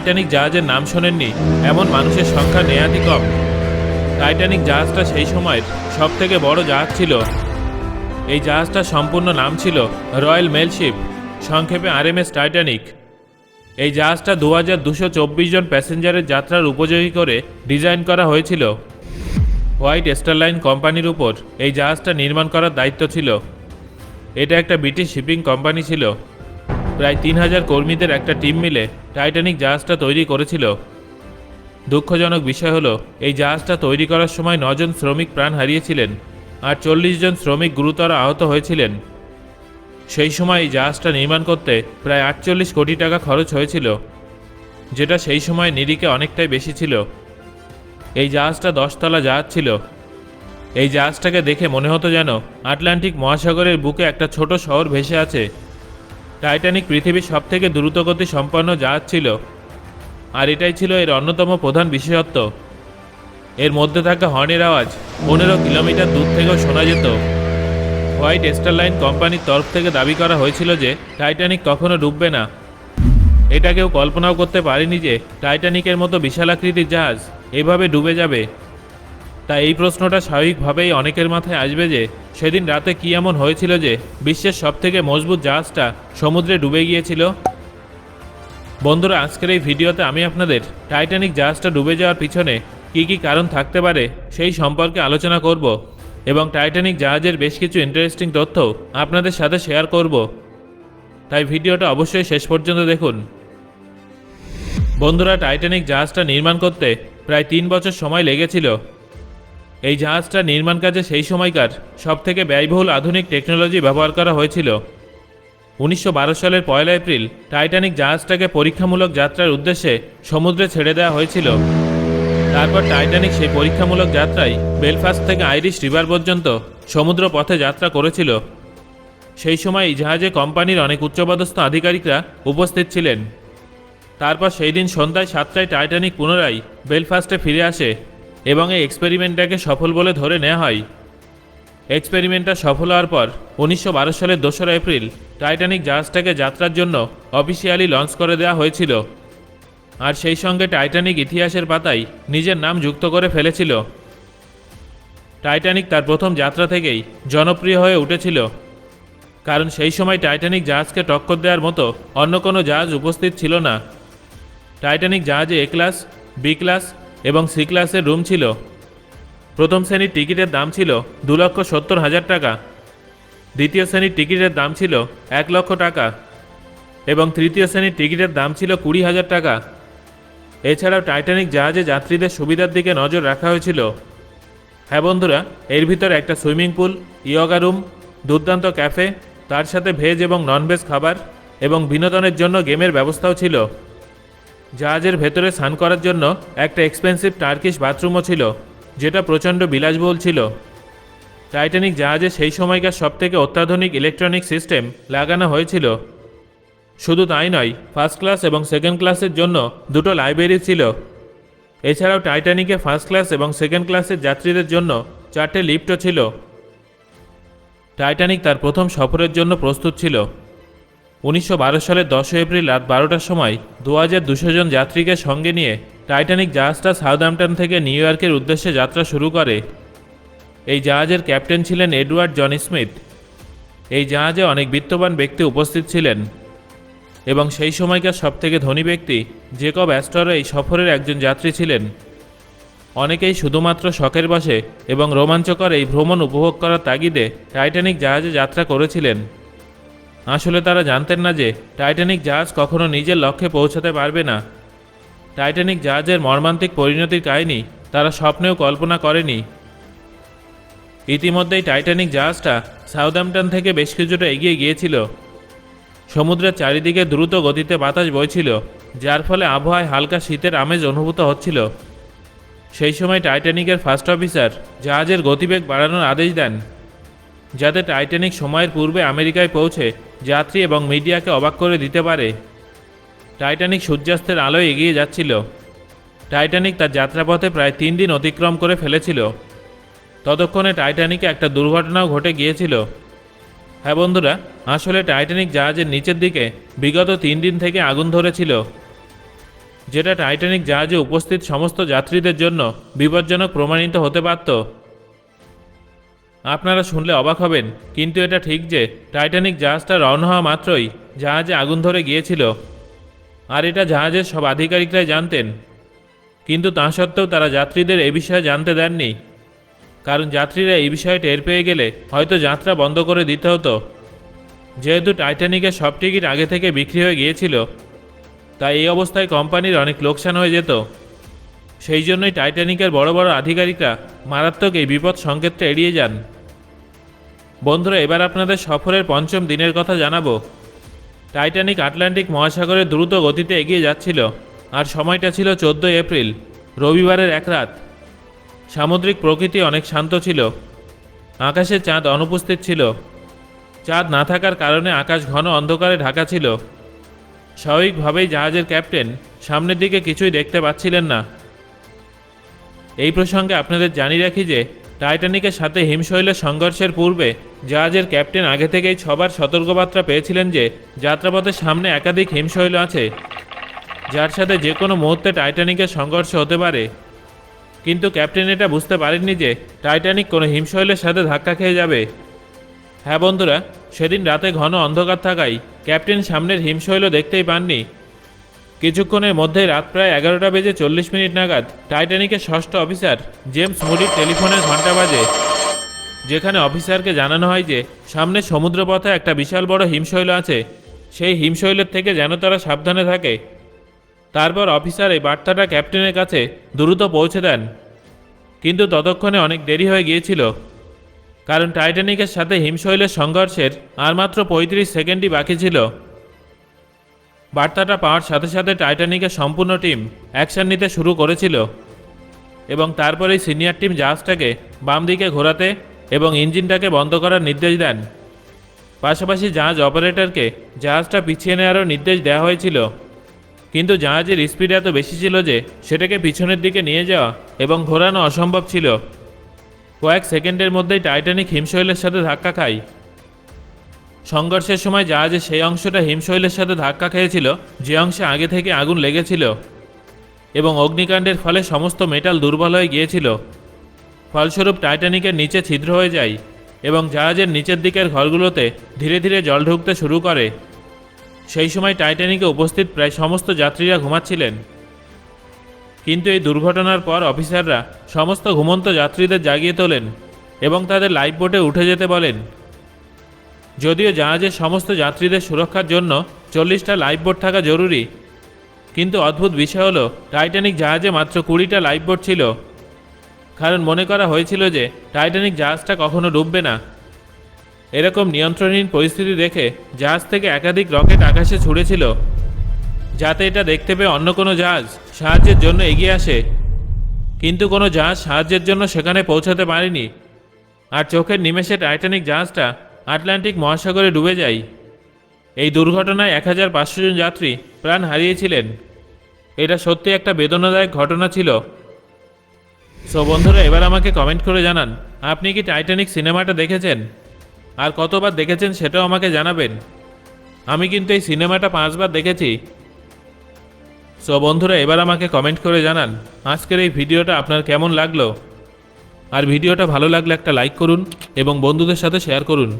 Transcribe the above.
Titanic জাহাজের নাম শোনেননি, এমন মানুষের সংখ্যা নেয়াতি কম। টাইটানিক জাহাজটা সেই সময়ের সব থেকে বড় জাহাজ ছিল। এই জাহাজটার সম্পূর্ণ নাম ছিল রয়্যাল মেলশিপ সংক্ষেপে আরএমএস টাইটানিক এই জাহাজটা দু হাজার দুশো চব্বিশ জন প্যাসেঞ্জারের যাত্রার উপযোগী করে ডিজাইন করা হয়েছিল। হোয়াইট স্টার লাইন কোম্পানির উপর এই জাহাজটা নির্মাণ করার দায়িত্ব ছিল। এটা একটা ব্রিটিশ শিপিং কোম্পানি ছিল। প্রায় তিন হাজার কর্মীদের একটা টিম মিলে টাইটানিক জাহাজটা তৈরি করেছিল। দুঃখজনক বিষয় হলো, এই জাহাজটা তৈরি করার সময় নজন শ্রমিক প্রাণ হারিয়েছিলেন আর চল্লিশ জন শ্রমিক গুরুতর আহত হয়েছিলেন। সেই সময় এই জাহাজটা নির্মাণ করতে প্রায় আটচল্লিশ কোটি টাকা খরচ হয়েছিল, যেটা সেই সময় নিরিখে অনেকটাই বেশি ছিল। এই জাহাজটা দশতলা জাহাজ ছিল। এই জাহাজটাকে দেখে মনে হতো যেন আটলান্টিক মহাসাগরের বুকে একটা ছোট শহর ভেসে আছে। টাইটানিক পৃথিবীর সবথেকে দ্রুতগতি সম্পন্ন জাহাজ ছিল, আর এটাই ছিল এর অন্যতম প্রধান বিশেষত্ব। এর মধ্যে থাকা হর্নের আওয়াজ পনেরো কিলোমিটার দূর থেকেও শোনা যেত। হোয়াইট স্টার লাইন কোম্পানির তরফ থেকে দাবি করা হয়েছিল যে, টাইটানিক কখনো ডুববে না। এটা কেউ কল্পনাও করতে পারেনি যে, টাইটানিকের মতো বিশালাকৃতির জাহাজ এভাবে ডুবে যাবে। তাই এই প্রশ্নটা স্বাভাবিকভাবেই অনেকের মাথায় আসবে যে, সেদিন রাতে কী এমন হয়েছিল যে, বিশ্বের সবথেকে মজবুত জাহাজটা সমুদ্রে ডুবে গিয়েছিল? বন্ধুরা, আজকের এই ভিডিওতে আমি আপনাদের টাইটানিক জাহাজটা ডুবে যাওয়ার পিছনে কী কী কারণ থাকতে পারে সেই সম্পর্কে আলোচনা করব এবং টাইটানিক জাহাজের বেশ কিছু ইন্টারেস্টিং তথ্য আপনাদের সাথে শেয়ার করব। তাই ভিডিওটা অবশ্যই শেষ পর্যন্ত দেখুন। বন্ধুরা, টাইটানিক জাহাজটা নির্মাণ করতে প্রায় তিন বছর সময় লেগেছিল। এই জাহাজটা নির্মাণ কাজে সেই সময়কার সবথেকে ব্যয়বহুল আধুনিক টেকনোলজি ব্যবহার করা হয়েছিল। উনিশশো বারো সালের পয়লা এপ্রিল টাইটানিক জাহাজটাকে পরীক্ষামূলক যাত্রার উদ্দেশ্যে সমুদ্রে ছেড়ে দেওয়া হয়েছিল। তারপর টাইটানিক সেই পরীক্ষামূলক যাত্রায় বেলফাস্ট থেকে আইরিশ রিভার পর্যন্ত সমুদ্র পথে যাত্রা করেছিল। সেই সময় এই জাহাজে কোম্পানির অনেক উচ্চপদস্থ আধিকারিকরা উপস্থিত ছিলেন। তারপর সেই দিন সন্ধ্যায় সাতটায় টাইটানিক পুনরায় বেলফাস্টে ফিরে আসে। এবং এই এক্সপেরিমেন্টটাকে সফল বলে ধরে নেওয়া হয়। এক্সপেরিমেন্টটা সফল হওয়ার পর, উনিশশো বারো সালের দোসরা এপ্রিল, টাইটানিক জাহাজটাকে যাত্রার জন্য অফিসিয়ালি লঞ্চ করে দেওয়া হয়েছিল। আর সেই সঙ্গে টাইটানিক ইতিহাসের পাতায় নিজের নাম যুক্ত করে ফেলেছিল। টাইটানিক তার প্রথম যাত্রা থেকেই জনপ্রিয় হয়ে উঠেছিল। কারণ সেই সময় টাইটানিক জাহাজকে টক্কর দেওয়ার মতো অন্য কোনো জাহাজ উপস্থিত ছিল না। টাইটানিক জাহাজে এ ক্লাস, বি ক্লাস এবং সি ক্লাসের রুম ছিল। প্রথম শ্রেণির টিকিটের দাম ছিল দু লক্ষ সত্তর হাজার টাকা। দ্বিতীয় শ্রেণির টিকিটের দাম ছিল এক লক্ষ টাকা এবং তৃতীয় শ্রেণির টিকিটের দাম ছিল কুড়ি হাজার টাকা। এছাড়াও টাইটানিক জাহাজে যাত্রীদের সুবিধার দিকে নজর রাখা হয়েছিল। হ্যাঁ বন্ধুরা, এর ভিতরে একটা সুইমিং পুল, ইয়োগা রুম, দুর্দান্ত ক্যাফে, তার সাথে ভেজ এবং ননভেজ খাবার এবং বিনোদনের জন্য গেমের ব্যবস্থাও ছিল। জাহাজের ভেতরে স্নান করার জন্য একটা এক্সপেন্সিভ টার্কিশ বাথরুমও ছিল, যেটা প্রচণ্ড বিলাসবহুল ছিল। টাইটানিক জাহাজে সেই সময়কার সবথেকে অত্যাধুনিক ইলেকট্রনিক সিস্টেম লাগানো হয়েছিল। শুধু তাই নয় ফার্স্ট ক্লাস এবং সেকেন্ড ক্লাসের জন্য দুটো লাইব্রেরি ছিল। এছাড়াও টাইটানিকে ফার্স্ট ক্লাস এবং সেকেন্ড ক্লাসের যাত্রীদের জন্য চারটে লিফটও ছিল। টাইটানিক তার প্রথম সফরের জন্য প্রস্তুত ছিল। উনিশশো বারো সালের দশই এপ্রিল রাত বারোটার সময় দু হাজার দুশো জন যাত্রীকে সঙ্গে নিয়ে টাইটানিক জাহাজটা সাউদাম্পটন থেকে নিউ ইয়র্কের উদ্দেশ্যে যাত্রা শুরু করে। এই জাহাজের ক্যাপ্টেন ছিলেন এডওয়ার্ড জন স্মিথ। এই জাহাজে অনেক বিত্তবান ব্যক্তি উপস্থিত ছিলেন এবং সেই সময়কার সবথেকে ধনী ব্যক্তি জেকব অ্যাস্টর এই সফরের একজন যাত্রী ছিলেন। অনেকেই শুধুমাত্র শখের বসে এবং রোমাঞ্চকর এই ভ্রমণ উপভোগ করার তাগিদে টাইটানিক জাহাজে যাত্রা করেছিলেন। আসলে তারা জানতেন না যে টাইটানিক জাহাজ কখনো নিজের লক্ষ্যে পৌঁছাতে পারবে না। টাইটানিক জাহাজের মর্মান্তিক পরিণতির কাহিনী তারা স্বপ্নেও কল্পনা করেনি। ইতিমধ্যেই টাইটানিক জাহাজটা সাউদাম্পটন থেকে বেশ কিছুটা এগিয়ে গিয়েছিল। সমুদ্রের চারিদিকে দ্রুত গতিতে বাতাস বইছিল, যার ফলে আবহাওয়ায় হালকা শীতের আমেজ অনুভূত হচ্ছিল। সেই সময় টাইটানিকের ফার্স্ট অফিসার জাহাজের গতিবেগ বাড়ানোর আদেশ দেন, যাতে টাইটানিক সময়ের পূর্বে আমেরিকায় পৌঁছে যাত্রী এবং মিডিয়াকে অবাক করে দিতে পারে। টাইটানিক সূর্যাস্তের আলোয় এগিয়ে যাচ্ছিল। টাইটানিক তার যাত্রাপথে প্রায় তিন দিন অতিক্রম করে ফেলেছিল। ততক্ষণে টাইটানিকে একটা দুর্ঘটনাও ঘটে গিয়েছিল। হ্যাঁ বন্ধুরা, আসলে টাইটানিক জাহাজের নিচের দিকে বিগত তিন দিন থেকে আগুন ধরেছিল, যেটা টাইটানিক জাহাজে উপস্থিত সমস্ত যাত্রীদের জন্য বিপজ্জনক প্রমাণিত হতে পারত। আপনারা শুনলে অবাক হবেন, কিন্তু এটা ঠিক যে টাইটানিক জাহাজটা রওনা হওয়া মাত্রই জাহাজে আগুন ধরে গিয়েছিল। আর এটা জাহাজের সব আধিকারিকরাই জানতেন। কিন্তু তা সত্ত্বেও তারা যাত্রীদের এ বিষয়ে জানতে দেননি। কারণ যাত্রীরা এই বিষয়ে টের পেয়ে গেলে হয়তো যাত্রা বন্ধ করে দিতে হতো। যেহেতু টাইটানিকের সব টিকিট আগে থেকে বিক্রি হয়ে গিয়েছিল, তাই এই অবস্থায় কোম্পানির অনেক লোকসান হয়ে যেত। সেই জন্যই টাইটানিকের বড় বড় আধিকারিকরা মারাত্মক এই বিপদ সংকেতটা এড়িয়ে যান। বন্ধুরা, এবার আপনাদের সফরের পঞ্চম দিনের কথা জানাব। টাইটানিক আটলান্টিক মহাসাগরে দ্রুত গতিতে এগিয়ে যাচ্ছিল, আর সময়টা ছিল চোদ্দোই এপ্রিল, রবিবারের এক রাত। সামুদ্রিক প্রকৃতি অনেক শান্ত ছিল। আকাশে চাঁদ অনুপস্থিত ছিল। চাঁদ না থাকার কারণে আকাশ ঘন অন্ধকারে ঢাকা ছিল। স্বাভাবিকভাবেই জাহাজের ক্যাপ্টেন সামনের দিকে কিছুই দেখতে পাচ্ছিলেন না। এই প্রসঙ্গে আপনাদের জানিয়ে রাখি যে, টাইটানিকের সাথে হিমশৈলের সংঘর্ষের পূর্বে জাহাজের ক্যাপ্টেন আগে থেকেই সবার সতর্কবার্তা পেয়েছিলেন যে, যাত্রাপথের সামনে একাধিক হিমশৈল আছে, যার সাথে যে কোনো মুহূর্তে টাইটানিকের সংঘর্ষ হতে পারে। কিন্তু ক্যাপ্টেন এটা বুঝতে পারেননি যে, টাইটানিক কোনো হিমশৈলের সাথে ধাক্কা খেয়ে যাবে। হ্যাঁ বন্ধুরা, সেদিন রাতে ঘন অন্ধকার থাকায় ক্যাপ্টেন সামনের হিমশৈল দেখতেই পাননি। কিছুক্ষণের মধ্যেই রাত প্রায় এগারোটা বেজে চল্লিশ মিনিট নাগাদ টাইটানিকের ষষ্ঠ অফিসার জেমস মুডির টেলিফোনের ঘণ্টা বাজে, যেখানে অফিসারকে জানানো হয় যে সামনে সমুদ্রপথে একটা বিশাল বড় হিমশৈল আছে। সেই হিমশৈলের থেকে যেন তারা সাবধানে থাকে। তারপর অফিসার এই বার্তাটা ক্যাপ্টেনের কাছে দ্রুত পৌঁছে দেন। কিন্তু ততক্ষণে অনেক দেরি হয়ে গিয়েছিল, কারণ টাইটানিকের সাথে হিমশৈলের সংঘর্ষের আর মাত্র পঁয়ত্রিশ সেকেন্ডই বাকি ছিল। বার্তাটা পাওয়ার সাথে সাথে টাইটানিকের সম্পূর্ণ টিম অ্যাকশন নিতে শুরু করেছিল। এবং তারপরেই সিনিয়র টিম জাহাজটাকে বাম দিকে ঘোরাতে এবং ইঞ্জিনটাকে বন্ধ করার নির্দেশ দেন। পাশাপাশি জাহাজ অপারেটরকে জাহাজটা পিছিয়ে নেওয়ারও নির্দেশ দেওয়া হয়েছিল। কিন্তু জাহাজের স্পিড এত বেশি ছিল যে সেটাকে পিছনের দিকে নিয়ে যাওয়া এবং ঘোরানো অসম্ভব ছিল। কয়েক সেকেন্ডের মধ্যেই টাইটানিক হিমশৈলের সাথে ধাক্কা খায়। সংঘর্ষের সময় জাহাজের সেই অংশটা হিমশৈলের সাথে ধাক্কা খেয়েছিল, যে অংশে আগে থেকে আগুন লেগেছিল। এবং অগ্নিকাণ্ডের ফলে সমস্ত মেটাল দুর্বল হয়ে গিয়েছিল। ফলস্বরূপ টাইটানিকের নিচে ছিদ্র হয়ে যায় এবং জাহাজের নিচের দিকের ঘরগুলোতে ধীরে ধীরে জল ঢুকতে শুরু করে। সেই সময় টাইটানিকে উপস্থিত প্রায় সমস্ত যাত্রীরা ঘুমাচ্ছিলেন। কিন্তু এই দুর্ঘটনার পর অফিসাররা সমস্ত ঘুমন্ত যাত্রীদের জাগিয়ে তোলেন এবং তাদের লাইফ বোটে উঠে যেতে বলেন। যদিও জাহাজের সমস্ত যাত্রীদের সুরক্ষার জন্য চল্লিশটা লাইফ বোট থাকা জরুরি। কিন্তু অদ্ভুত বিষয় হলো, টাইটানিক জাহাজে মাত্র কুড়িটা লাইফ বোট ছিল। কারণ মনে করা হয়েছিল যে, টাইটানিক জাহাজটা কখনো ডুববে না। এরকম নিয়ন্ত্রণহীন পরিস্থিতি দেখে জাহাজ থেকে একাধিক রকেট আকাশে ছুড়েছিল, যাতে এটা দেখতে পেয়ে অন্য কোনো জাহাজ সাহায্যের জন্য এগিয়ে আসে। কিন্তু কোনো জাহাজ সাহায্যের জন্য সেখানে পৌঁছাতে পারেনি। আর চোখের নিমেষে টাইটানিক জাহাজটা আটলান্টিক মহাসাগরে ডুবে যায় এই দুর্ঘটনায় এক হাজার পাঁচশো জন যাত্রী প্রাণ হারিয়েছিলেন। এটা সত্যি একটা বেদনাদায়ক ঘটনা ছিল। সো বন্ধুরা, এবার আমাকে কমেন্ট করে জানান, আপনি কি টাইটানিক সিনেমাটা দেখেছেন? আর কতবার দেখেছেন সেটাও আমাকে জানাবেন। আমি কিন্তু এই সিনেমাটা পাঁচবার দেখেছি। সো বন্ধুরা, এবার আমাকে কমেন্ট করে জানান, আজকের এই ভিডিওটা আপনার কেমন লাগল? আর ভিডিওটা ভালো লাগলে একটা লাইক করুন এবং বন্ধুদের সাথে শেয়ার করুন।